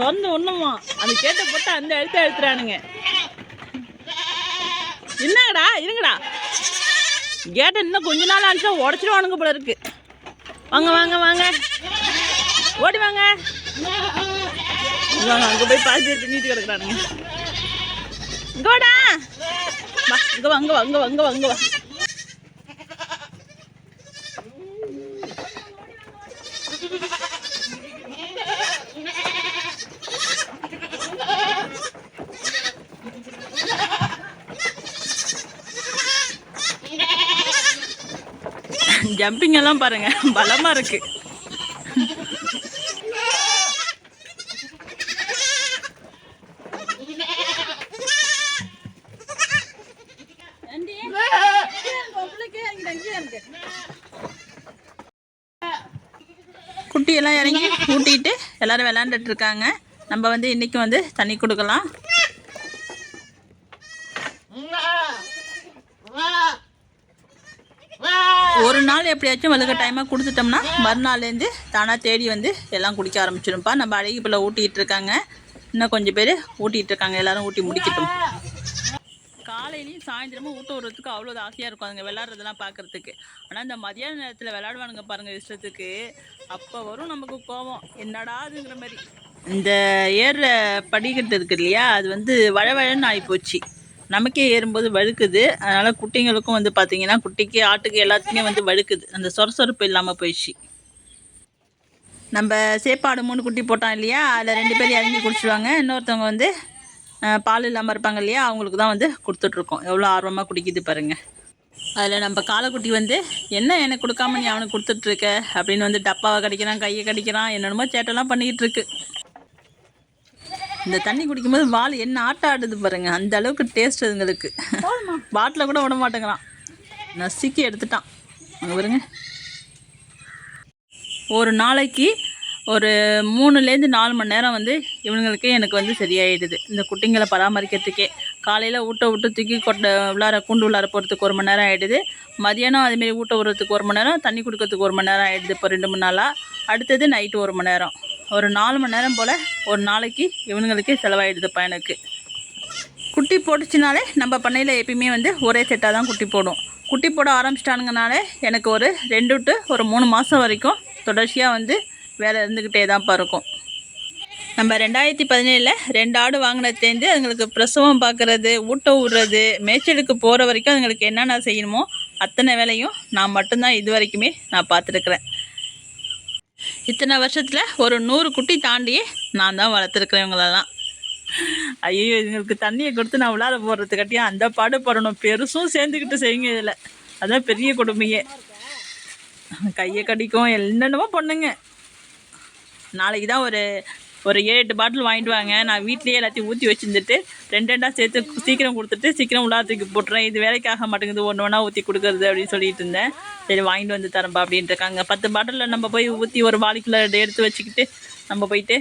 திறந்து ஒண்ணுமா? அது கேட்ட போட்டு அந்த எழுத்து எழுத்துறானுங்க. என்னங்கடா இருங்கடா. கேட்ட இன்னும் கொஞ்ச நாள் ஆனிச்சா உடச்சிருவானுங்க போல இருக்கு. வாங்க வாங்க வாங்க. ஓடி வாங்க. வாங்க அங்கே போய் பாதி பேர் கிடக்குறானுங்க. இங்க வாடா. வாங்க வாங்க வாங்க வாங்க வாங்க வா. ஜம்பிங் எல்லாம் பாருங்க. பலமா இருக்கு. குட்டியெல்லாம் இறங்கி கூட்டிட்டு எல்லாரும் விளையாண்டுட்டு இருக்காங்க. நம்ம வந்து இன்னைக்கு வந்து தண்ணி கொடுக்கலாம். எப்படியாச்சும் வலுக்க டைமாக கொடுத்துட்டோம்னா மறுநாள்லேருந்து தானாக தேடி வந்து எல்லாம் குடிக்க ஆரம்பிச்சிடும்ப்பா நம்ம அழகி பிள்ளை ஊட்டிகிட்டு இருக்காங்க. இன்னும் கொஞ்சம் பேர் ஊட்டிகிட்டு இருக்காங்க. எல்லாரும் ஊட்டி முடிக்கட்டும். காலையிலையும் சாயந்தரமும் ஊட்ட விடுறதுக்கு அவ்வளோ ஆசையாக இருக்கும். அதுங்க விளாட்றதெல்லாம் பார்க்குறதுக்கு. ஆனால் இந்த மதியான நேரத்தில் விளாடுவானுங்க பாருங்கள் இஷ்டத்துக்கு. அப்போ வரும் நமக்கு கோபம் என்னடாதுங்கிற மாதிரி. இந்த ஏற படிக்கட்டு இருக்கு இல்லையா? அது வந்து வழவழன்னு ஆகிப்போச்சு நமக்கே ஏறும்போது வழுக்குது. அதனால் குட்டிங்களுக்கும் வந்து பார்த்தீங்கன்னா குட்டிக்கு ஆட்டுக்கு எல்லாத்துக்குமே வந்து வழுக்குது. அந்த சொரசொரப்பு இல்லாமல் போயிடுச்சு. நம்ம சேப்பாடு மூணு குட்டி போட்டோம் இல்லையா? அதில் ரெண்டு பேரும் இறங்கி குடிச்சிடுவாங்க இன்னொருத்தவங்க வந்து பால் இல்லாமல் இருப்பாங்க இல்லையா? அவங்களுக்கு தான் வந்து கொடுத்துட்ருக்கோம். எவ்வளோ ஆர்வமாக குடிக்குது பாருங்கள் அதில் நம்ம காலைக்குட்டி வந்து என்ன எனக்கு கொடுக்காம நீ அவனுக்கு கொடுத்துட்ருக்க? அப்படின்னு வந்து டப்பாவை கடிக்கிறான் கையை கடிக்கிறான் என்னென்னமோ சேட்டெல்லாம் பண்ணிக்கிட்டு இருக்கு. இந்த தண்ணி குடிக்கும்போது வால் என்ன ஆட்டம் ஆடுது பாருங்க. அந்த அளவுக்கு டேஸ்ட் அதுங்களுக்கு. பாட்டில் கூட விட மாட்டேங்கிறான். நசுக்கி எடுத்துட்டான். அங்கே பாருங்க. ஒரு நாளைக்கு ஒரு மூணுலேருந்து நாலு மணி நேரம் வந்து இவங்களுக்கு எனக்கு வந்து சரியாயிடுது. இந்த குட்டிங்களை பராமரிக்கிறதுக்கே. காலையில் ஊட்ட விட்டு தூக்கி கொட்டை உள்ளார கூண்டு உள்ளார போகிறதுக்கு ஒரு மணி நேரம் ஆகிடுது மதியானம் அதுமாரி ஊட்ட விடுறதுக்கு ஒரு மணி நேரம் தண்ணி கொடுக்கறதுக்கு ஒரு மணி நேரம் ஆகிடுது இப்போ ரெண்டு மணி நாளாக அடுத்தது நைட்டு ஒரு மணி நேரம். ஒரு நாலு மணி நேரம் போல் ஒரு நாளைக்கு இவனுங்களுக்கே செலவாயிடுதுப்பா எனக்கு. குட்டி போட்டுச்சுனாலே நம்ம பண்ணையில் எப்பயுமே வந்து ஒரே செட்டாக தான் குட்டி போடும். குட்டி போட ஆரம்பிச்சிட்டானுங்கனாலே எனக்கு ஒரு ரெண்டு டு ஒரு மூணு மாதம் வரைக்கும் தொடர்ச்சியாக வந்து வேலை இருந்துக்கிட்டே தான்ப்பா இருக்கும். நம்ம ரெண்டாயிரத்தி பதினேழில் ரெண்டு ஆடு வாங்கினதுலேருந்து அதுங்களுக்கு பிரசவம் பார்க்குறது ஊட்ட விடுறது மேய்ச்சலுக்கு போகிற வரைக்கும் அதுங்களுக்கு என்னென்ன செய்யணுமோ அத்தனை வேலையும் நான் மட்டும்தான் இது வரைக்குமே நான் பார்த்துருக்குறேன். இத்தனை வருஷத்தில் ஒரு நூறு குட்டி தாண்டியே நான் தான் வளர்த்துருக்குறேன் இவங்களெல்லாம். ஐயோ இதுங்களுக்கு தண்ணியை கொடுத்து நான் உள்ளார போடுறதுக்காட்டியும் அந்த பாடு படணும். பெருசும் சேர்ந்துக்கிட்டு செய்யுங்க இதில். அதான் பெரிய கொடுமையே. கையை கடிக்கும் என்னென்னமோ பண்ணுங்க. நாளைக்கு தான் ஒரு ஒரு ஏழு எட்டு பாட்டில் வாங்கிட்டு வாங்க. நான் வீட்லேயே எல்லாத்தையும் ஊற்றி வச்சுருந்துட்டு ரெண்டு ரெண்டாக சேர்த்து சீக்கிரம் கொடுத்துட்டு சீக்கிரம் உள்ளாத்துக்கு தூக்கி போட்டுறேன். இது வேலைக்காக மாட்டேங்குது. ஒன்று ஒன்றா ஊற்றி கொடுக்குறது அப்படின்னு சொல்லிட்டு இருந்தேன். சரி வாங்கிட்டு வந்து தரேன்ப்பா அப்படின்ட்டு இருக்காங்க. பத்து பாட்டிலில் நம்ம போய் ஊற்றி ஒரு வாளிக்குள்ளே எடுத்து வச்சுக்கிட்டு நம்ம போயிட்டு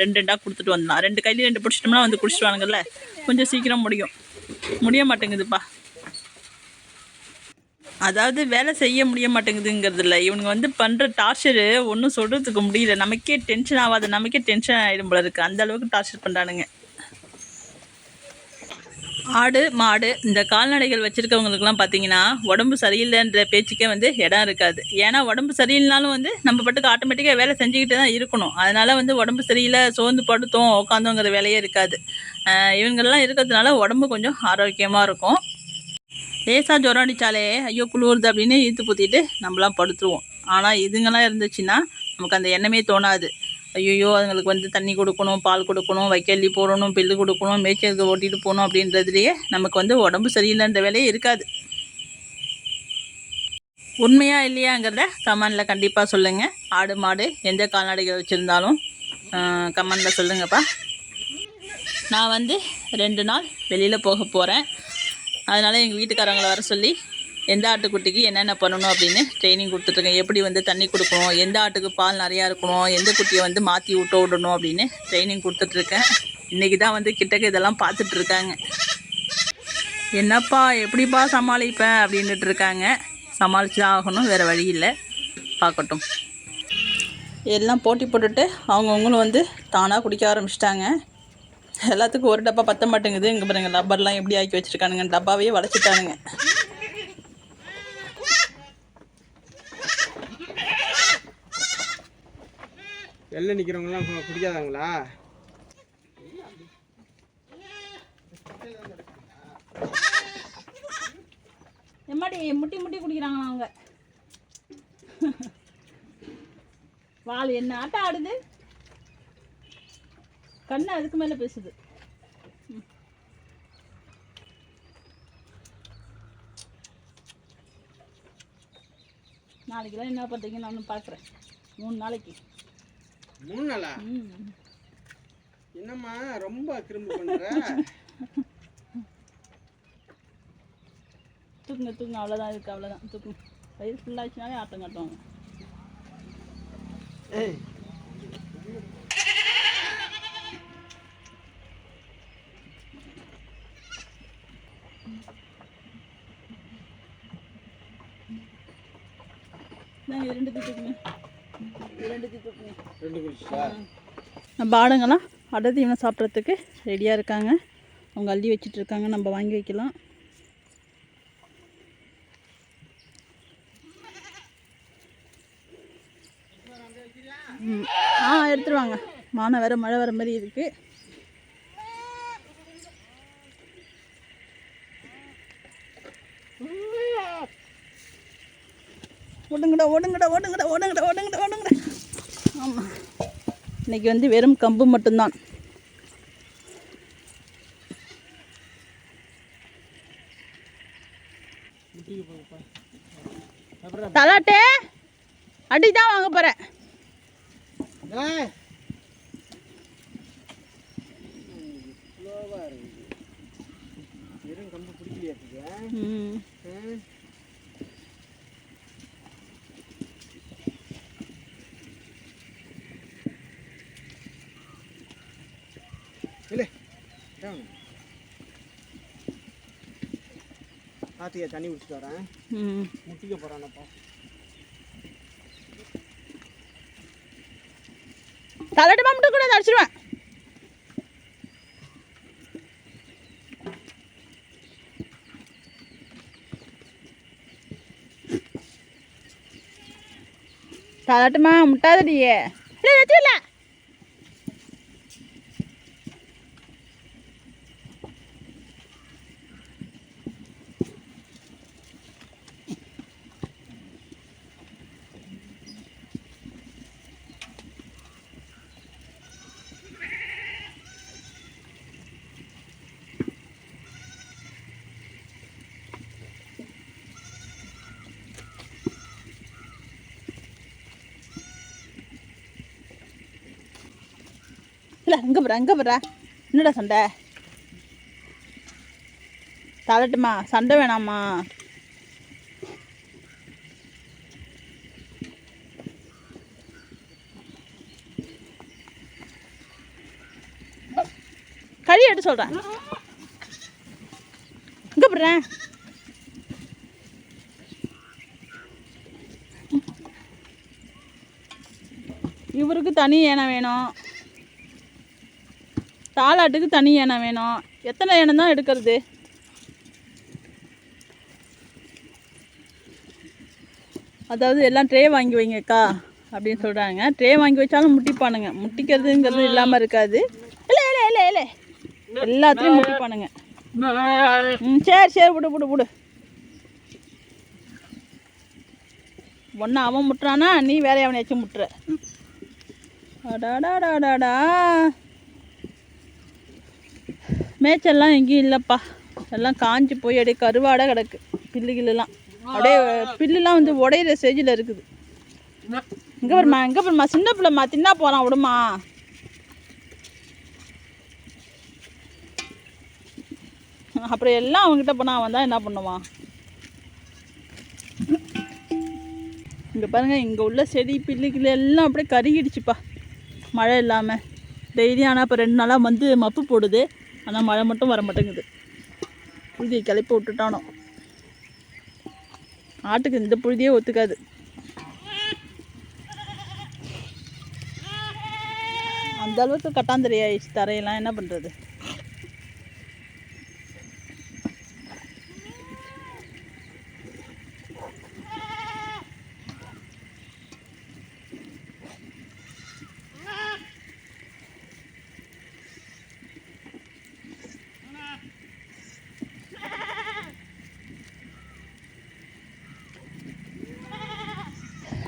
ரெண்டு ரெண்டாக கொடுத்துட்டு வந்தலாம் ரெண்டு கையிலையும் ரெண்டு பிடிச்சிட்டோம்னா வந்து குடிச்சிட்டுவானுங்கல்ல கொஞ்சம் சீக்கிரம் முடியும். முடிய மாட்டேங்குதுப்பா. அதாவது வேலை செய்ய முடிய மாட்டேங்குதுங்கிறது இல்லை இவனுங்க வந்து பண்ணுற டார்ச்சரு ஒன்றும் சொல்கிறதுக்கு முடியல. நமக்கே டென்ஷன் ஆகாது. நமக்கே டென்ஷன் ஆகிடும் போல இருக்குது அந்த அளவுக்கு டார்ச்சர் பண்ணுறானுங்க ஆடு மாடு இந்த கால்நடைகள் வச்சுருக்கவங்களுக்குலாம் பார்த்தீங்கன்னா உடம்பு சரியில்லைன்ற பேச்சுக்கே வந்து இடம் இருக்காது. ஏன்னா உடம்பு சரியில்லைனாலும் வந்து நம்ம பட்டுக்கு ஆட்டோமேட்டிக்காக வேலை செஞ்சுக்கிட்டு தான் இருக்கணும். அதனால் வந்து உடம்பு சரியில்லை சோர்ந்து படுத்தோம் உட்காந்தோங்கிற வேலையே இருக்காது. இவங்கெல்லாம் இருக்கிறதுனால உடம்பு கொஞ்சம் ஆரோக்கியமாக இருக்கும். லேசாக ஜுரம் அடித்தாலே ஐயோ குளிருது அப்படின்னு இழுத்து பூத்திட்டு நம்மளாம் படுத்துருவோம். ஆனால் இதுங்கெல்லாம் இருந்துச்சுன்னா நமக்கு அந்த எண்ணமே தோணாது. ஐயோ அதுங்களுக்கு வந்து தண்ணி கொடுக்கணும் பால் கொடுக்கணும் வைக்கல்லி போடணும் பில்லு கொடுக்கணும் மேய்ச்சலுக்கு ஓட்டிட்டு போகணும் அப்படின்றதுலையே நமக்கு வந்து உடம்பு சரியில்லைன்ற வேலையே இருக்காது. உண்மையா இல்லையாங்கிறத கமெண்டில் கண்டிப்பாக சொல்லுங்கள் ஆடு மாடு எந்த கால்நடைகள் வச்சுருந்தாலும் கமெண்டில் சொல்லுங்கப்பா. நான் வந்து ரெண்டு நாள் வெளியில் போக போகிறேன் அதனால் எங்கள் வீட்டுக்காரங்களை வர சொல்லி எந்த ஆட்டுக்குட்டிக்கு என்னென்ன பண்ணணும்? அப்படின்னு ட்ரைனிங் கொடுத்துட்ருக்கேன். எப்படி வந்து தண்ணி கொடுக்கணும் எந்த ஆட்டுக்கு பால் நிறையா இருக்கணும் எந்த குட்டியை வந்து மாற்றி விட்ட விடணும் அப்படின்னு ட்ரைனிங் கொடுத்துட்ருக்கேன். இன்றைக்கி தான் வந்து கிட்டக்க இதெல்லாம் பார்த்துட்ருக்காங்க. என்னப்பா எப்படிப்பா சமாளிப்பேன் அப்படின்னுட்டு இருக்காங்க சமாளித்து தான் ஆகணும் வேறு வழி இல்லை. பார்க்கட்டும். எல்லாம் போட்டி போட்டுட்டு அவங்கவுங்களும் வந்து தானாக குடிக்க ஆரம்பிச்சிட்டாங்க. எல்லாத்துக்கும் ஒரு டப்பா பத்த மாட்டேங்குது. இங்கே பாருங்க ரப்பர்லாம் எப்படி ஆக்கி வச்சுருக்கானுங்க. டப்பாவையே வளைச்சிட்டானுங்க. வெளில நிற்கிறவங்களாம் குடிக்காதாங்களா எம்மாடி முட்டி முட்டி குடிக்கிறாங்களா அவங்க? வால் என்ன ஆட்டம் ஆடுது? கண்ணு அதுக்கு மேலே பேசுது. ம். நாளைக்கெல்லாம் என்ன பண்ணுறீங்க நான் பார்க்குறேன் மூணு நாளைக்கு. மூணு நாளா? என்னம்மா ரொம்ப கிரும்பு பண்ற? தூக்குங்க தூக்குங்க அவ்வளோதான் இருக்குது அவ்வளோதான் தூக்குங்க. வயிறு ஃபுல்லாச்சுனாலே ஆட்டம் காட்டுவாங்க. ஏய் நாங்கள் இது ரெண்டுத்தையும் தூக்குங்க இது ரெண்டுத்தையும் தூக்குங்க ரெண்டு குடிச்சா நம்ம ஆடுங்கெல்லாம் அடை தீவனம் சாப்பிட்றதுக்கு ரெடியாக இருக்காங்க. அவங்க அள்ளி வச்சுட்டு இருக்காங்க. நம்ம வாங்கி வைக்கலாம். ம். ஆ எடுத்துருவாங்க. மானம் வேறு மழை வர மாதிரி இருக்கு. ஓடுங்கடா ஓடுங்கடா ஓடுங்கடா ஓடுங்கடா ஓடுங்கடா ஓடுங்கடா. ஆமாம் இன்னைக்கு வந்து வெறும் கம்பு மட்டும்தான். தலாட்டே அடி தான் வாங்க போகிறேன் வெறும் கம்பு பிடிக்கலையா ஆத்தியா தண்ணி குடிச்சிட்டு வரேன். முட்டிக்க போகிறானப்பா தலாட்டு மட்டும் கூட அடிச்சிடுவேன் தலாட்டுமா முட்டாதடியே. இல்லை வச்சிடல இல்லை அங்கே போகிறா அங்கே போகிறா என்னடா சண்டை? தலட்டுமா சண்டை வேணாமா? கழி எடுத்து சொல்கிறேன் இங்கே போடுறேன் இவருக்கு தனி ஏனை வேணும். தாலாட்டுக்கு தனி ஏனை வேணும். எத்தனை ஏனை தான் எடுக்கிறது? அதாவது எல்லாம் ட்ரே வாங்கி வைங்கக்கா அப்படின்னு சொல்கிறாங்க ட்ரே வாங்கி வச்சாலும் முட்டிப்பானுங்க. முட்டிக்கிறதுங்கிறது இல்லாமல் இருக்காது. இல்லை இல்லை இல்லை இல்லை. எல்லாத்தையும் முட்டிப்பானுங்க. ம் சரி சரி விடு விடு விடு. ஒன்று அவன் முட்டுறானா நீ வேற எவனையாச்சும் முட்டுற. அடாடாடாடாடா. மேய்ச்சல்லாம் எங்கேயும் இல்லைப்பா. எல்லாம் காஞ்சி போய் அப்படியே கருவாடை கிடக்கு. பில்லு கில்லுலாம் அப்படியே பில்லுலாம் வந்து உடையிற ஸ்டேஜில் இருக்குது. இங்கே பாருமா இங்கே பாருமா சின்ன பிள்ளைம்மா தின்னா போகிறான் விடுமா அப்புறம் எல்லாம் அவன்கிட்ட போனால் அவன் தான் என்ன பண்ணுவான்? இங்கே பாருங்கள் இங்கே உள்ள செடி பில்லு கில்லு எல்லாம் அப்படியே கருகிடுச்சுப்பா. மழை இல்லாமல் டெய்லி ஆனால் இப்போ ரெண்டு நாளாக வந்து மப்பு போடுது. ஆனால் மழை மட்டும் வர மாட்டேங்குது. புழுதியை கிளப்பி விட்டுட்டானோ. ஆட்டுக்கு இந்த புழுதியே ஒத்துக்காது. அந்த அளவுக்கு கட்டாந்தரையாயிடுச்சு தரையெல்லாம். என்ன பண்ணுறது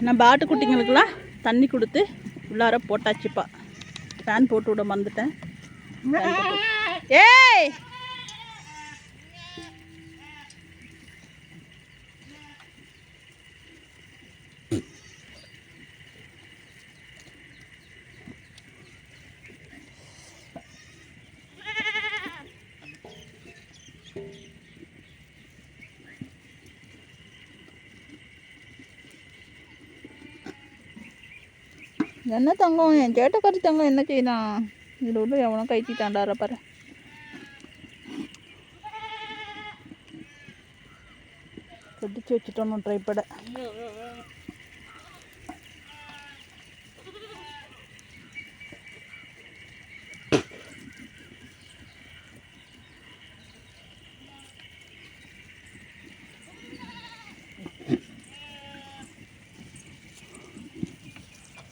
நம்ம ஆட்டுக்குட்டிங்களுக்கெல்லாம் தண்ணி கொடுத்து உள்ளார போட்டாச்சுப்பா. ஃபேன் போட்டு விட மறந்துட்டேன். ஏய்! என்ன தங்கம்? என் கேட்டக்காரி தங்கம் என்ன செய்யலாம் இதில் உள்ள எவனோ கைத்திட்டாண்டார பாரு. கட்டிச்சு வச்சுட்டோன்னு ட்ரை பட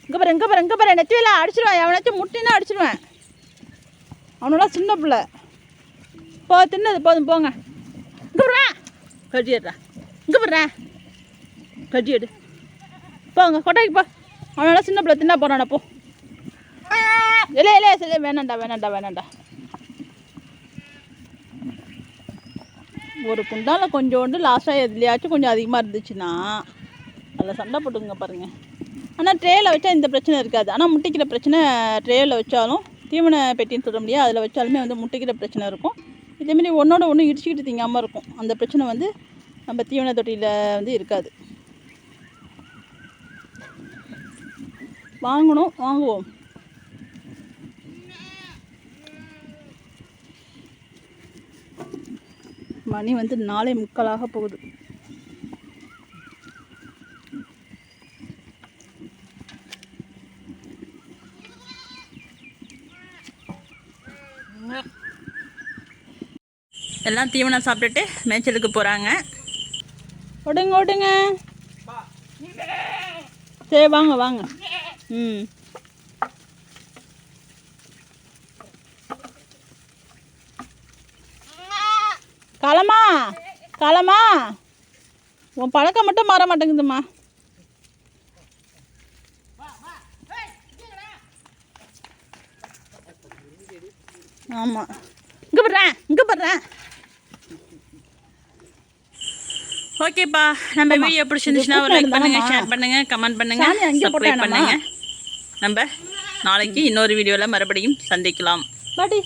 இங்கே பாரு இங்கே பாரு இங்கே பாரு நெத்தியில அடிச்சிடுவேன் எவனாச்சும் முட்டினா அடிச்சிடுவேன் அவனெல்லாம் சின்ன பிள்ளை. போ தின்னது போதும் போங்க. இங்கே போடுறேன் கட்டி எடுறா இங்கே போடுறேன் கட்டி எடு. போங்க கொட்டாய்க்கு போ. அவனெல்லாம் சின்ன பிள்ளை தின்னா போகிறான் போ. இல்லை இல்லை சரி வேணாண்டா வேணாண்டா வேணாண்டா ஒரு குண்டால கொஞ்சோண்டு லாஸ்ட்டாக எதுலையாச்சும் கொஞ்சம் அதிகமாக இருந்துச்சுன்னா அதில் சண்டை போட்டுங்க பாருங்கள் ஆனால் ட்ரேயில் வச்சா இந்த பிரச்சனை இருக்காது. ஆனால் முட்டிக்கிற பிரச்சனை ட்ரேயில் வச்சாலும் தீவன பெட்டின்னு சொல்ல முடியாது. அதில் வச்சாலுமே வந்து முட்டிக்கிற பிரச்சனை இருக்கும். இதேமாரி ஒன்றோட ஒன்று இடிச்சுக்கிட்டு திங்காமல் இருக்கும். அந்த பிரச்சனை வந்து நம்ம தீவன தொட்டியில் வந்து இருக்காது. வாங்கணும் வாங்குவோம். மணி வந்து நாளை முக்காலாக போகுது. எல்லாம் தீவனம் சாப்பிட்டுட்டு மேய்ச்சலுக்கு போகிறாங்க ஓடுங்க ஓடுங்க சரி வாங்க வாங்க. ம். காலமா களமா உன் பழக்கம் மட்டும் மாற மாட்டேங்குதும்மா. ஆமாம் இங்கே போடுறேன் இங்கே போடுறேன் ஓகேப்பா நம்ம வீடியோ பிடிச்சிருந்துச்சுன்னா ஒரு லைக் பண்ணுங்க ஷேர் பண்ணுங்க கமெண்ட் பண்ணுங்க சப்ஸ்கிரைப்? பண்ணுங்க. நம்ம நாளைக்கு இன்னொரு வீடியோவில் மறுபடியும் சந்திக்கலாம். பாட்டி.